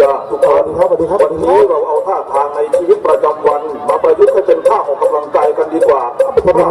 จ้าทุกท่านครับสวัสดีครับวันนี้เราเอาท่าทางในชีวิตประจำวัน มาประยุกต์ให้เป็นท่าออกกำลังกายกันดีกว่าท่าโบกแท็ก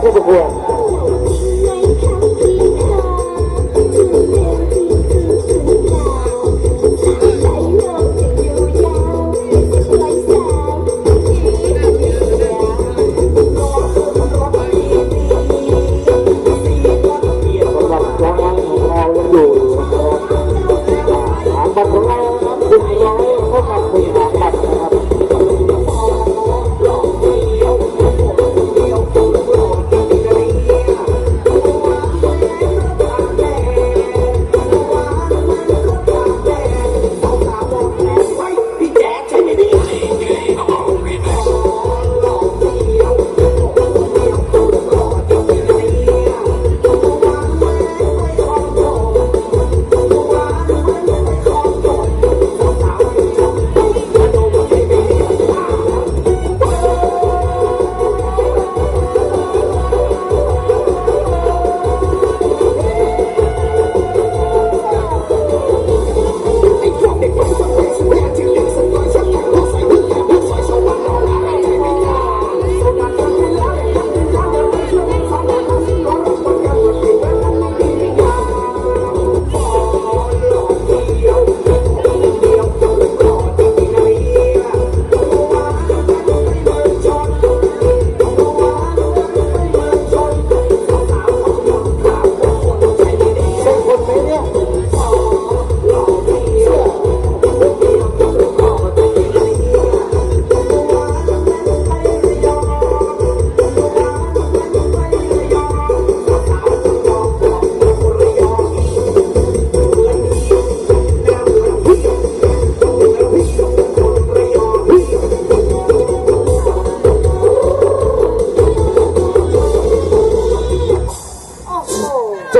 Cucucu.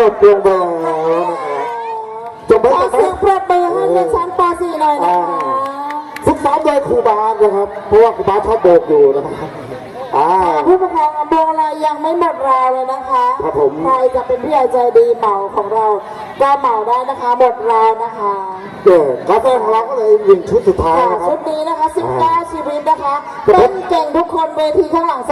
จบลงไปแล้วนะครับจบไปขอแล้วเสียงปรบมือให้ดิฉันป .4 หน่อยนะคะฝึกซ้อมโดยครูบาสนะครับ เพราะว่าครูบาสชอบโบกอยู่นะครับอ่า ผู้ปกครองอำเภออะไรยังไม่หมดราวเลยนะคะครับผม ใครจะเป็นพี่ใหญ่ใจดีเหมาของเรา ก็เหมาได้นะคะหมดราวนะคะเดี๋ยวกาแฟของเราก็เลยหนึ่งชุดสุดท้ายค่ะนะครัชุบดนี้นะคะ 19 ชีวิตนะคะเต้นเก่งทุกคนเวทีข้างหลัง